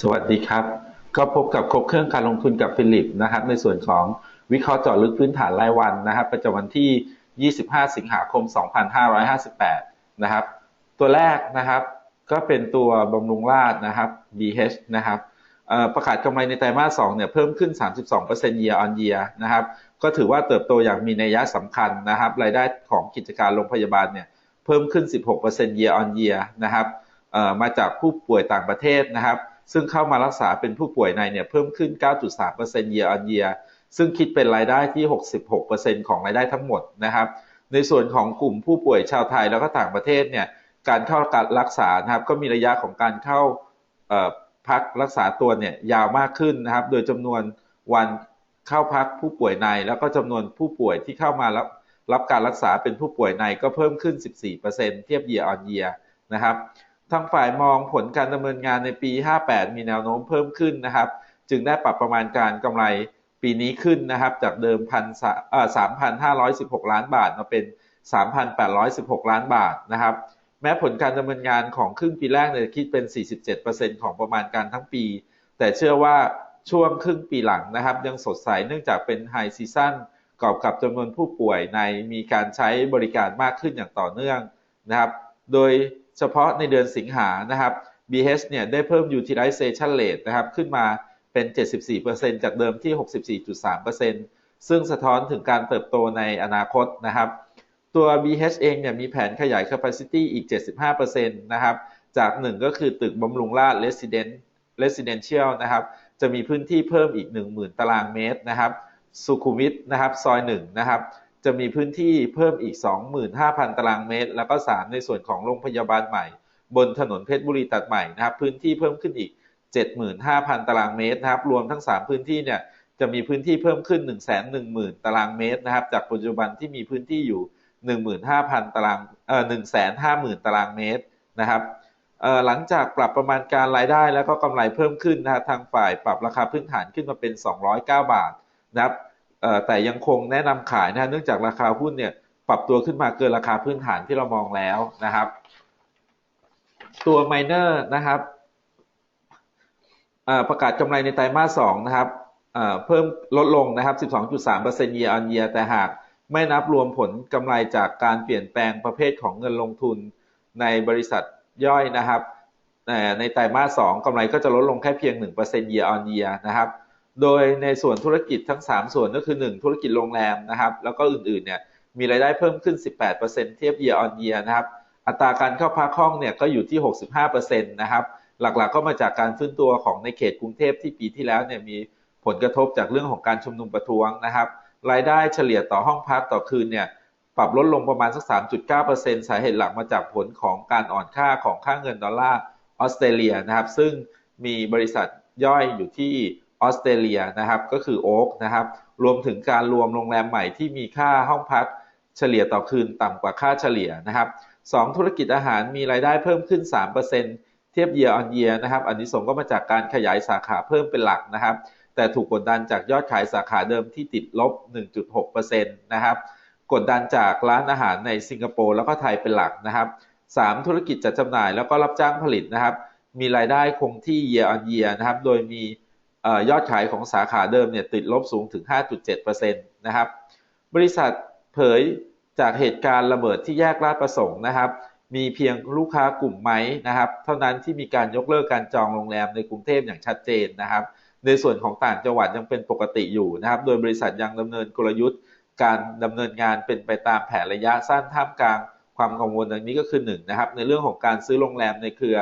สวัสดีครับ ก็พบกับครบเครื่องการลงทุนกับฟิลิปนะครับในส่วนของวิเคราะห์เจาะลึกพื้นฐานรายวันนะครับประจำวันที่ 25 สิงหาคม 2558 นะครับ ตัวแรกนะครับก็เป็นตัวบำรุงราชนะครับ BH นะครับประกาศกำไรในไตรมาส 2 เนี่ยเพิ่มขึ้น 32% year on year นะครับ ก็ถือว่าเติบโตอย่างมีนัยยะสำคัญนะครับ รายได้ของกิจการโรงพยาบาลเนี่ยเพิ่มขึ้น 16% year on year นะครับมาจากผู้ป่วยต่างประเทศนะครับ ซึ่งเข้ามารักษาเป็นผู้ป่วยในเนี่ยเพิ่มขึ้น 9.3% year on year ซึ่งคิดเป็นรายได้ที่ 66%ของรายได้ทั้งหมดนะครับ ในส่วนของกลุ่มผู้ป่วยชาวไทยแล้วก็ต่างประเทศเนี่ยการเข้าการรักษานะครับก็มีระยะของการเข้าพักรักษาตัวเนี่ยยาวมากขึ้นนะครับ โดยจำนวนวันเข้าพักผู้ป่วยใน แล้วก็จำนวนผู้ป่วยที่เข้ามารับรับการรักษาเป็นผู้ป่วยในก็เพิ่มขึ้น 14%เทียบ year on year นะครับ ทางฝ่ายมองผลการดำเนินงานในปี 58 มีแนวโน้มเพิ่มขึ้นนะครับ จึงได้ปรับประมาณการกำไรปีนี้ขึ้นนะครับ จากเดิมพันสามพันห้าร้อยสิบหกล้านบาทมาเป็น 3,816 ล้านบาทนะครับ แม้ผลการดำเนินงานของครึ่งปีแรกเนี่ยคิดเป็น 47%ของประมาณการทั้งปี แต่เชื่อว่าช่วงครึ่งปีหลังนะครับ ยังสดใสเนื่องจากเป็นไฮซีซั่นกอบกับจำนวนผู้ป่วยในมีการใช้บริการมากขึ้นอย่างต่อเนื่องนะครับ โดย เฉพาะในเดือนสิงหานะครับ BH เนี่ยได้เพิ่ม utilization rate นะครับ ขึ้นมาเป็น 74%จากเดิมที่ 64.3%ซึ่งสะท้อนถึงการเติบโตในอนาคตนะครับ ตัว BH เองเนี่ยมีแผนขยาย capacity อีก 75%นะครับ จากหนึ่งก็คือตึกบำรุงราษ resident residential นะครับ จะมีพื้นที่เพิ่มอีก 10,000 ตารางเมตรนะครับ สุขุมวิทนะครับ ซอย1นะครับ จะมีพื้นที่เพิ่มอีก 25,000 ตารางเมตร แล้วก็ 3 ในส่วนของโรงพยาบาลใหม่ บนถนนเพชรบุรีตัดใหม่นะครับ พื้นที่เพิ่มขึ้นอีก 75,000 ตารางเมตรนะครับ รวมทั้ง 3 พื้นที่เนี่ยจะมีพื้นที่เพิ่มขึ้น 110,000 ตารางเมตรนะครับ จากปัจจุบันที่มีพื้นที่อยู่ 15,000 ตารางเอ่อ150,000 ตารางเมตรนะครับหลังจากปรับประมาณการรายได้แล้วก็กำไรเพิ่มขึ้นนะทางฝ่ายปรับราคาพื้นฐานขึ้นมาเป็น 209 บาทนะครับ แต่ยังคงแนะนำขายนะเนื่องจากราคาหุ้นเนี่ยปรับตัวขึ้นมาเกินราคาพื้นฐานที่เรามองแล้วนะครับ ตัวไมเนอร์นะครับประกาศกำไรในไตรมาสสองนะครับเพิ่มลดลงนะครับ 12.3% year on year แต่หากไม่นับรวมผลกำไรจากการเปลี่ยนแปลงประเภทของเงินลงทุนในบริษัทย่อยนะครับ ในไตรมาสสองกำไรก็จะลดลงแค่เพียง 1% year on year นะครับ โดยในส่วนธุรกิจทั้ง 3 ส่วนก็คือ 1 ธุรกิจโรงแรมนะครับแล้วก็อื่นๆเนี่ยมีรายได้เพิ่มขึ้น 18%เทียบ year on year นะครับอัตราการเข้าพักห้องเนี่ยก็อยู่ที่ 65%นะครับหลักๆก็มาจากการฟื้นตัวของในเขตกรุงเทพที่ปีที่แล้วเนี่ยมีผลกระทบจากเรื่องของการชุมนุมประท้วงนะครับรายได้เฉลี่ยต่อห้องพักต่อคืนเนี่ยปรับลดลงประมาณสัก 3.9%สาเหตุหลักมาจากผลของการอ่อนค่าของค่าเงินดอลลาร์ออสเตรเลียนะครับซึ่งมีบริษัทย่อยอยู่ที่ ออสเตรเลียนะครับก็คือโอ๊กนะครับรวมถึงการรวมโรงแรมใหม่ที่มีค่าห้องพักเฉลี่ยต่อคืนต่ำกว่าค่าเฉลี่ยนะครับสองธุรกิจอาหารมีรายได้เพิ่มขึ้น 3%เทียบ year on year นะครับอันนี้ส่งก็มาจากการขยายสาขาเพิ่มเป็นหลักนะครับ แต่ถูกกดดันจากยอดขายสาขาเดิมที่ติดลบ 1.6%นะครับกดดันจากร้านอาหารในสิงคโปร์แล้วก็ไทยเป็นหลักนะครับ3ธุรกิจจัดจำหน่ายแล้วก็รับจ้างผลิตนะครับ มีรายได้คงที่ year on year นะครับ โดยมี ยอดขายของสาขาเดิมเนี่ยติดลบสูงถึง 5.7%นะครับ บริษัทเผยจากเหตุการณ์ระเบิดที่แยกลาดประสงค์นะครับ มีเพียงลูกค้ากลุ่มไหมนะครับ เท่านั้นที่มีการยกเลิกการจองโรงแรมในกรุงเทพอย่างชัดเจนนะครับ ในส่วนของต่างจังหวัดยังเป็นปกติอยู่นะครับ โดยบริษัทยังดำเนินกลยุทธ์ การดำเนินงานเป็นไปตามแผนระยะสั้นท่ามกลางความกังวลอันนี้ก็คือ1นนะครับในเรื่องของการซื้อโรงแรมในเครือ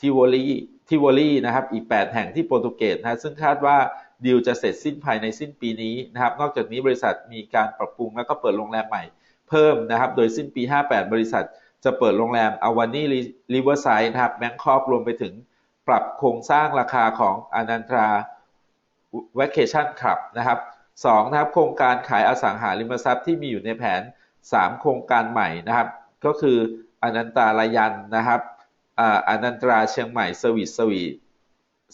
ทิวอลี ทิวอลี่นะครับอีก 8 แห่งที่โปรตุเกสนะซึ่งคาดว่าดีลจะเสร็จสิ้นภายในสิ้นปีนี้นะครับนอกจากนี้บริษัทมีการปรับปรุงแล้วก็เปิดโรงแรมใหม่เพิ่มนะครับโดยสิ้นปี 58 บริษัทจะเปิดโรงแรมอวานี่ริเวอร์ไซด์นะครับแบงคอกรวมไปถึงปรับโครงสร้างราคาของอนันตราเวกเคชั่นคลับนะครับสองนะครับโครงการขายอสังหาริมทรัพย์ที่มีอยู่ในแผน 3 โครงการใหม่นะครับ ก็คืออนันตาลายันนะครับ อนันตราเชียงใหม่เซอร์วิสสวีท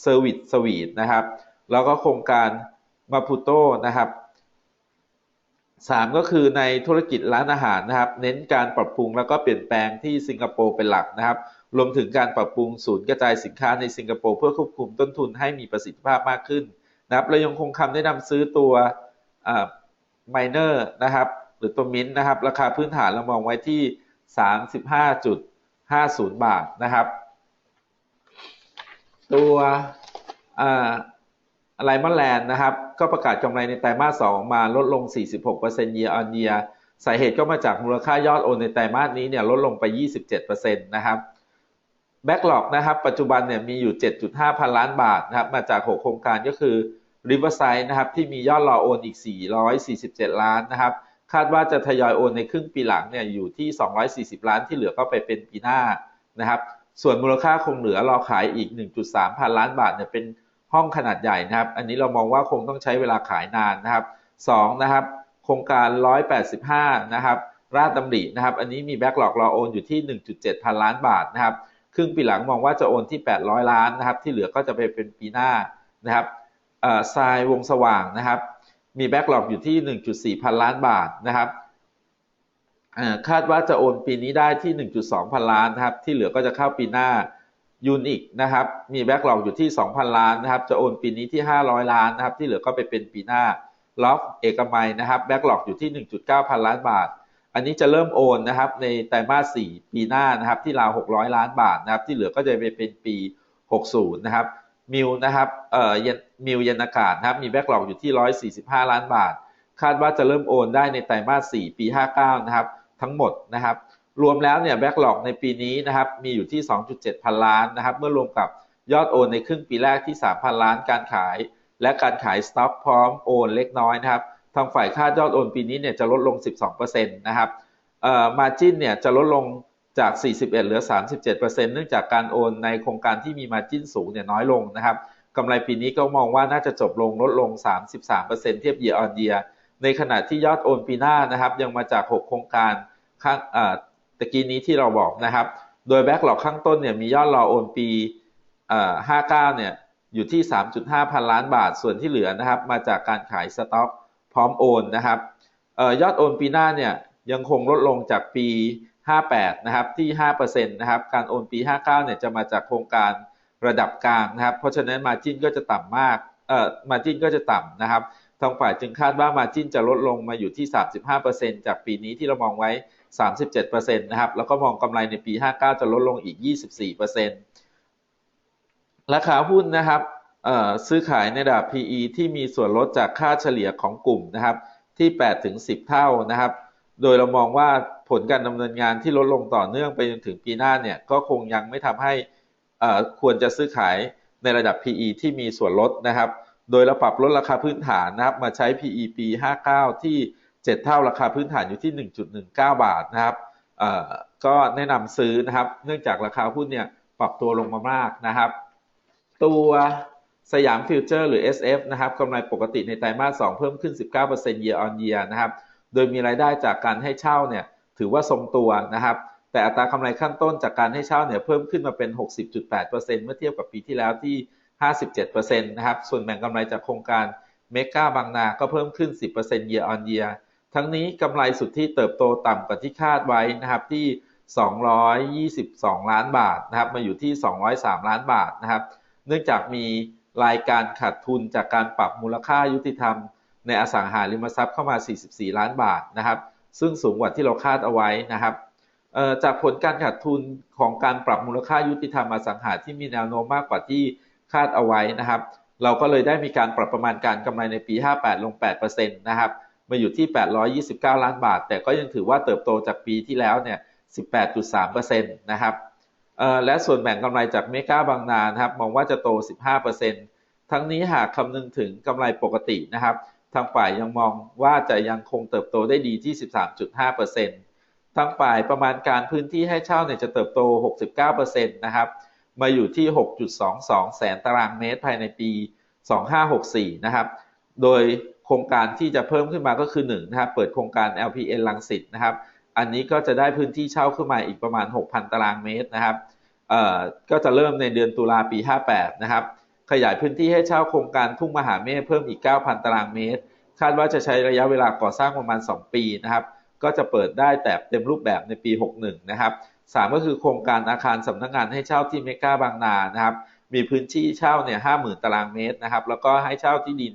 เซอร์วิสสวีทนะครับ แล้วก็โครงการมาพุโตนะครับสามก็คือในธุรกิจร้านอาหารนะครับ เน้นการปรับปรุงแล้วก็เปลี่ยนแปลงที่สิงคโปร์เป็นหลักนะครับ รวมถึงการปรับปรุงศูนย์กระจายสินค้าในสิงคโปร์เพื่อควบคุมต้นทุนให้มีประสิทธิภาพมากขึ้นนะครับเรายังคงคำแนะนำซื้อตัวไมเนอร์นะครับ หรือตัวมินนะครับ ราคาพื้นฐานเรามองไว้ที่ 35.50 บาทนะครับ ตัวไลมอนแลนด์นะครับ ก็ประกาศกำไรในไตรมาส 2 มาลดลง 46% year on year สาเหตุก็มาจากมูลค่ายอดโอนในไตรมาสนี้เนี่ยลดลงไป 27%นะครับแบ็กหลอกนะครับปัจจุบันเนี่ยมีอยู่ 7.5 พันล้านบาทนะครับมาจาก 6 โครงการก็คือ Riverside นะครับที่มียอดรอโอนอีก 447 ล้านนะครับ คาดว่าจะทยอยโอนในครึ่งปีหลังเนี่ยอยู่ที่ 240 ล้านที่เหลือก็ไปเป็นปีหน้านะครับ ส่วนมูลค่าคงเหลือรอขายอีก 1.3 พันล้านบาทเนี่ยเป็นห้องขนาดใหญ่นะครับ อันนี้เรามองว่าคงต้องใช้เวลาขายนานนะครับ2นะครับ โครงการ 185 นะครับราชดำรินะครับ อันนี้มีแบ็กหลอกรอโอนอยู่ที่ 1.7 พันล้านบาทนะครับ ครึ่งปีหลังมองว่าจะโอนที่ 800 ล้านนะครับ ที่เหลือก็จะไปเป็นปีหน้านะครับทรายวงสว่างนะครับ มีแบ็กหลอกอยู่ที่ 1.4 พันล้านบาทนะครับคาดว่าจะโอนปีนี้ได้ที่ 1.2 พันล้านนะครับ ที่เหลือก็จะเข้าปีหน้ายูนิคนะครับ มีแบ็กหลอกอยู่ที่ 2,000 ล้านนะครับ จะโอนปีนี้ที่ 500 ล้านนะครับ ที่เหลือก็ไปเป็นปีหน้าล็อกเอกมัยนะครับแบ็กหลอกอยู่ที่ 1.9 พันล้านบาท อันนี้จะเริ่มโอนนะครับ ในไตรมาส 4 ปีหน้านะครับ ที่ราว 600 ล้านบาทนะครับ ที่เหลือก็จะไปเป็นปี 60 นะครับ มิวนะครับเอ่อมิวเยนอากาศนะครับมีแบ็กหลอกอยู่ที่ 145 ล้านบาท คาดว่าจะเริ่มโอนได้ในไตรมาส 4 ปี 59 นะครับ ทั้งหมดนะครับ รวมแล้วเนี่ยแบ็กหลอกในปีนี้นะครับมีอยู่ที่ 2.7 พันล้านนะครับ เมื่อรวมกับยอดโอนในครึ่งปีแรกที่ 3,000 ล้านการขาย และการขายสต็อกพร้อมโอนเล็กน้อยนะครับทางฝ่ายคาดยอดโอนปีนี้เนี่ยจะลดลง 12%นะครับเอ่อมาจินเนี่ยจะลดลง จาก 41 เหลือ 37%เนื่องจากการโอนในโครงการที่มีมาจิ้นสูงเนี่ยน้อยลงนะครับกำไรปีนี้ก็มองว่าน่าจะจบลงลดลง 33%เทียบ year on year ในขณะที่ยอดโอนปีหน้านะครับ ยังมาจาก 6 โครงการข้างตะกี้นี้ที่เราบอกนะครับ โดยแบ็กหลอกข้างต้นเนี่ยมียอดรอโอนปี 59 เนี่ยอยู่ที่ 3.5 พันล้านบาทส่วนที่เหลือนะครับ มาจากการขายสต็อกพร้อมโอนนะครับออยอดโอนปีหน้าเนี่ยยังคงลดลงจากปี 58 นะครับที่ 5%นะครับการโอนปี 59 เนี่ยจะมาจากโครงการระดับกลางนะครับ เพราะฉะนั้นมาจิ้นก็จะต่ำมากเอ่อมาจิ้นก็จะต่ำนะครับทางฝ่ายจึงคาดว่ามาจิ้นจะลดลงมาอยู่ที่ 35%จากปีนี้ที่เรามองไว้ 37%นะครับแล้วก็มองกำไรในปี 59 จะลดลงอีก 24%ราคาหุ้นนะครับซื้อขายในระดับ PE ที่มีส่วนลดจากค่าเฉลี่ยของกลุ่มนะครับที่ 8-10 เท่านะครับ โดยเรามองว่า ผลการดำเนินงานที่ลดลงต่อเนื่องไปจนถึงปีหน้าเนี่ยก็คงยังไม่ทำให้ควรจะซื้อขายในระดับ PE ที่มีส่วนลดนะครับ โดยเราปรับลดราคาพื้นฐานนะครับมาใช้ PE ปี 59 ที่ 7 เท่าราคาพื้นฐานอยู่ที่ 1.19 บาทนะครับก็แนะนำซื้อนะครับ เนื่องจากราคาหุ้นเนี่ยปรับตัวลงมามากนะครับ ตัวสยามฟิวเจอร์หรือ SF นะครับกำไรปกติในไตรมาส 2 เพิ่มขึ้น 19% year on year นะครับ โดยมีรายได้จากการให้เช่าเนี่ย ถือว่าทรงตัวนะครับ แต่อัตรากำไรขั้นต้นจากการให้เช่าเนี่ยเพิ่มขึ้นมาเป็น 60.8%เมื่อเทียบกับปีที่แล้วที่ 57%นะครับ ส่วนแบ่งกำไรจากโครงการเมกาบางนา ก็เพิ่มขึ้น 10% year on year ทั้งนี้กำไรสุทธิเติบโตต่ำกว่าที่คาดไว้นะครับที่ 222 ล้านบาทนะครับ มาอยู่ที่ 203 ล้านบาทนะครับ เนื่องจากมีรายการขาดทุนจากการปรับมูลค่ายุติธรรม ในอสังหาริมทรัพย์เข้ามา 44 ล้านบาทนะครับ ซึ่งสูงกว่าที่เราคาดเอาไว้นะครับจากผลการขาดทุนของการปรับมูลค่ายุติธรรมอสังหาที่มีแนวโน้มมากกว่าที่คาดเอาไว้นะครับ เราก็เลยได้มีการปรับประมาณการกำไรในปี 58 ลง 8%นะครับมาอยู่ที่ 829 ล้านบาท แต่ก็ยังถือว่าเติบโตจากปีที่แล้วเนี่ย 18.3%นะครับและส่วนแบ่งกำไรจากเมกาบางนานะครับ มองว่าจะโต 15%ทั้งนี้หากคำนึงถึงกำไรปกตินะครับ ทางฝ่ายยังมองว่าจะยังคงเติบโตได้ดีที่ 13.5%ทางฝ่ายประมาณการพื้นที่ให้เช่าเนี่ยจะเติบโต 69%นะครับ มาอยู่ที่ 6.22 แสนตารางเมตรภายในปี 2564 นะครับ โดยโครงการที่จะเพิ่มขึ้นมาก็คือ1นะครับ เปิดโครงการ LPN ลังสิตนะครับ อันนี้ก็จะได้พื้นที่เช่าขึ้นมาอีกประมาณ 6,000 ตารางเมตรนะครับ เอ่อ ก็จะเริ่มในเดือนตุลาปี 58 นะครับ ขยายพื้นที่ให้เช่าโครงการทุ่งมหาเมฆเพิ่มอีก 9,000 ตารางเมตร คาดว่าจะใช้ระยะเวลาก่อสร้างประมาณ 2 ปีนะครับ ก็จะเปิดได้แต่เต็มรูปแบบในปี 61 นะครับ 3 ก็คือโครงการอาคารสำนักงานให้เช่าที่เมกาบางนานะครับ มีพื้นที่เช่าเนี่ยห้าหมื่นตารางเมตรนะครับ แล้วก็ให้เช่าที่ดิน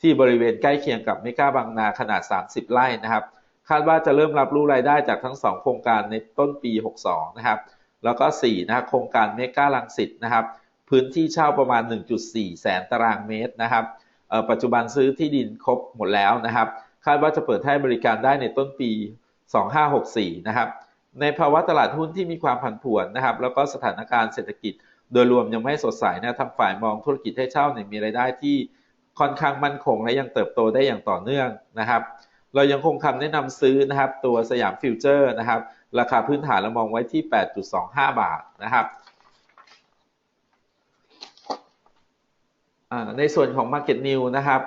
ที่บริเวณใกล้เคียงกับเมกาบางนาขนาด 30 ไร่นะครับคาดว่าจะเริ่มรับรู้รายได้จากทั้ง 2 โครงการในต้นปี 62 นะครับ แล้วก็4นะครับโครงการเมกาลังสิตนะครับ พื้นที่เช่าประมาณ 1.4 แสนตารางเมตรนะครับปัจจุบันซื้อที่ดินครบหมดแล้วนะครับ คาดว่าจะเปิดให้บริการได้ในต้นปี 2564 นะครับ ในภาวะตลาดหุ้นที่มีความผันผวนนะครับ แล้วก็สถานการณ์เศรษฐกิจ โดยรวมยังไม่สดใสนะทางฝ่ายมองธุรกิจให้เช่าเนี่ยมีรายได้ที่ค่อนข้างมั่นคงและยังเติบโตได้อย่างต่อเนื่องนะครับ เรายังคงคำแนะนำซื้อนะครับตัวสยามฟิวเจอร์นะครับ ราคาพื้นฐานเรามองไว้ที่ 8.25 บาทนะครับ ในส่วนของ Market New นะครับ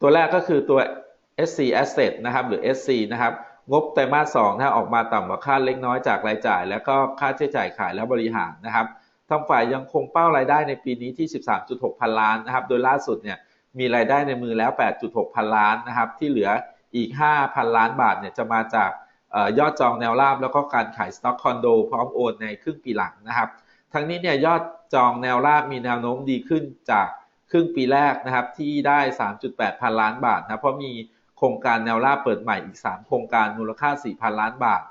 ตัวแรกก็คือตัว SC Asset นะครับ หรือ SC นะครับ งบไตรมาส2นะออกมาต่ำกว่าคาดเล็กน้อยจากรายจ่าย แล้วก็ค่าใช้จ่ายขายและบริหารนะครับทางฝ่ายยังคงเป้ารายได้ในปีนี้ที่ 13.6 พันล้านนะครับ โดยล่าสุดเนี่ยมีรายได้ในมือแล้ว 8.6 พันล้านนะครับ ที่เหลืออีก 5 พันล้านบาทเนี่ยจะมาจากยอดจองแนวราบแล้วก็การขายสต็อกคอนโดพร้อมโอนในครึ่งปีหลังนะครับ ทั้งนี้เนี่ยยอด จองแนวราบมีแนวโน้มดีขึ้นจากครึ่งปีแรกนะครับที่ได้ 3.8 พันล้านบาทนะเพราะมีโครงการแนวราบเปิดใหม่อีก 3 โครงการมูลค่า 4,000 ล้านบาท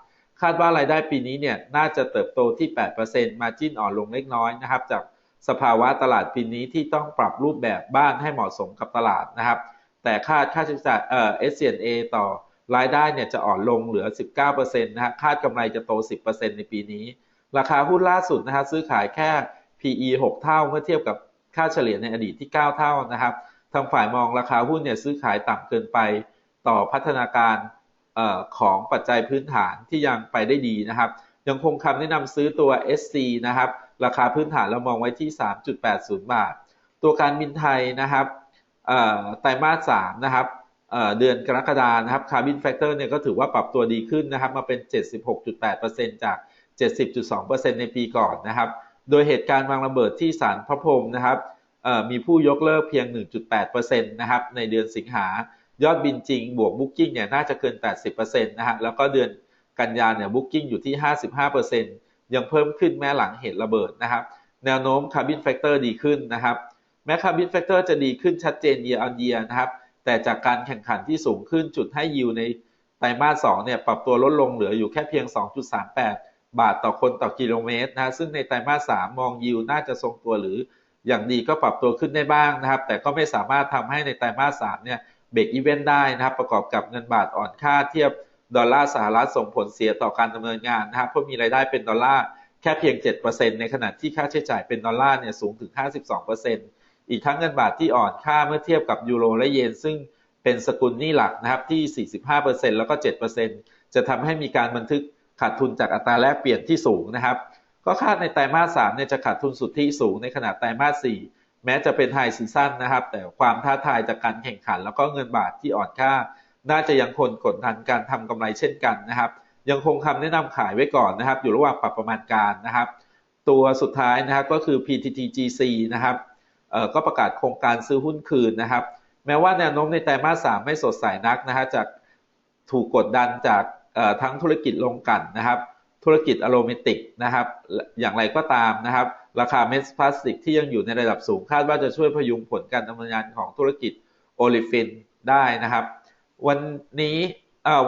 คาดว่ารายได้ปีนี้เนี่ยน่าจะเติบโตที่ 8%มาจิ้นอ่อนลงเล็กน้อยนะครับจากสภาวะตลาดปีนี้ที่ต้องปรับรูปแบบบ้านให้เหมาะสมกับตลาดนะครับ แต่คาดค่าใช้จ่ายเอ่อ SCNA ต่อรายได้เนี่ยจะอ่อนลงเหลือ 19%นะฮะคาดกำไรจะโต 10%ในปีนี้ ราคาหุ้นล่าสุดนะฮะซื้อขายแค่ PE 6 เท่าเมื่อเทียบกับค่าเฉลี่ยในอดีตที่ 9 เท่านะครับทางฝ่ายมองราคาหุ้นเนี่ยซื้อขายต่ำเกินไปต่อพัฒนาการออของปัจจัยพื้นฐานที่ยังไปได้ดีนะครับ ยังคงคำแนะนำซื้อตัว SC นะครับ ราคาพื้นฐานเรามองไว้ที่ 3.80 บาท ตัวการบินไทยนะครับไตรมาส3นะครับเดือนกรกฎานะครับคาร์บินแฟกเตอร์เนี่ยก็ถือว่าปรับตัวดีขึ้นนะครับ มาเป็น 76.8%จาก 70.2%ในปีก่อนนะครับ โดยเหตุการณ์วางระเบิดที่ศาลพระพรหมนะครับมีผู้ยกเลิกเพียง 1.8%นะครับในเดือนสิงหายอดบินจริงบวกบุ๊กกิ้งเนี่ยน่าจะเกิน 80%นะฮะแล้วก็เดือนกันยาเนี่ยบุ๊กกิ้งอยู่ที่ 55%ยังเพิ่มขึ้นแม้หลังเหตุระเบิดนะครับแนวโน้มคาร์บินแฟกเตอร์ดีขึ้นนะครับแม้คาร์บินแฟกเตอร์จะดีขึ้นชัดเจน year on year นะครับแต่จากการแข่งขันที่สูงขึ้นจุดให้ยิวในไตรมาส2เนี่ยปรับตัวลดลงเหลืออยู่แค่เพียง 2.38 บาทต่อคนต่อกิโลเมตรนะซึ่งในไตรมาสสามมองยิวน่าจะทรงตัวหรืออย่างดีก็ปรับตัวขึ้นได้บ้างนะครับ แต่ก็ไม่สามารถทำให้ในไตรมาสสามเนี่ยเบรกอีเวนต์ได้นะครับ ประกอบกับเงินบาทอ่อนค่าเทียบดอลลาร์สหรัฐส่งผลเสียต่อการดำเนินงานนะครับเพราะมีรายได้เป็นดอลลาร์แค่เพียง 7%ในขณะที่ค่าใช้จ่ายเป็นดอลลาร์เนี่ยสูงถึง 52%อีกทั้งเงินบาทที่อ่อนค่าเมื่อเทียบกับยูโรและเยน ซึ่งเป็นสกุลหนี้หลักนะครับที่ 45%แล้วก็ 7%จะทำให้มีการบันทึก ขาดทุนจากอัตราแลกเปลี่ยนที่สูงนะครับ ก็คาดในไตรมาสสามเนี่ยจะขาดทุนสุทธิสูงในขณะไตรมาสสี่แม้จะเป็นไฮซีซั่นนะครับ แต่ความท้าทายจากการแข่งขัน แล้วก็เงินบาทที่อ่อนค่า น่าจะยังคงกดดันการทำกำไรเช่นกันนะครับ ยังคงคำแนะนำขายไว้ก่อนนะครับ อยู่ระหว่างปรับประมาณการนะครับ ตัวสุดท้ายนะครับก็คือ PTTGC นะครับก็ประกาศโครงการซื้อหุ้นคืนนะครับ แม้ว่าแนวโน้มในไตรมาสสามไม่สดใสนักนะฮะจากถูกกดดันจาก ทั้งธุรกิจลงกันนะครับ ธุรกิจอะโรมิติกนะครับ อย่างไรก็ตามนะครับ ราคาเม็ดพลาสติกที่ยังอยู่ในระดับสูงคาดว่าจะช่วยพยุงผลการดำเนินงานของธุรกิจโอลิฟินได้นะครับ วันนี้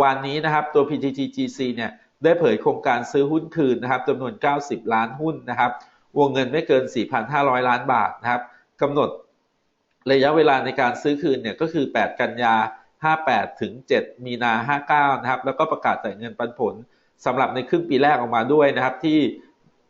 วันนี้นะครับตัว PTTGC เนี่ยได้เผยโครงการซื้อหุ้นคืนนะครับจำนวน 90 ล้านหุ้นนะครับ วงเงินไม่เกิน 4,500 ล้านบาทนะครับกำหนดระยะเวลาในการซื้อคืนเนี่ยก็คือ 8 กันยา 58 ถึง 7 มีนา 59 นะครับ แล้วก็ประกาศจ่ายเงินปันผลสำหรับในครึ่งปีแรกออกมาด้วยนะครับที่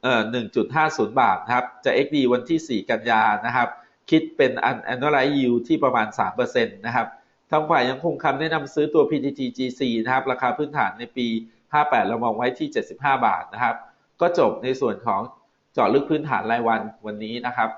เอ่อ1.50 บาทนะครับ จะ XD วันที่ 4 กันยานะครับ คิดเป็น annualized yield ที่ประมาณ 3%นะครับทางฝ่ายยังคงคำแนะนำซื้อตัว PTTGC นะครับ ราคาพื้นฐานในปี 58 เรามองไว้ที่ 75 บาทนะครับ ก็จบในส่วนของเจาะลึกพื้นฐานรายวันวันนี้นะครับ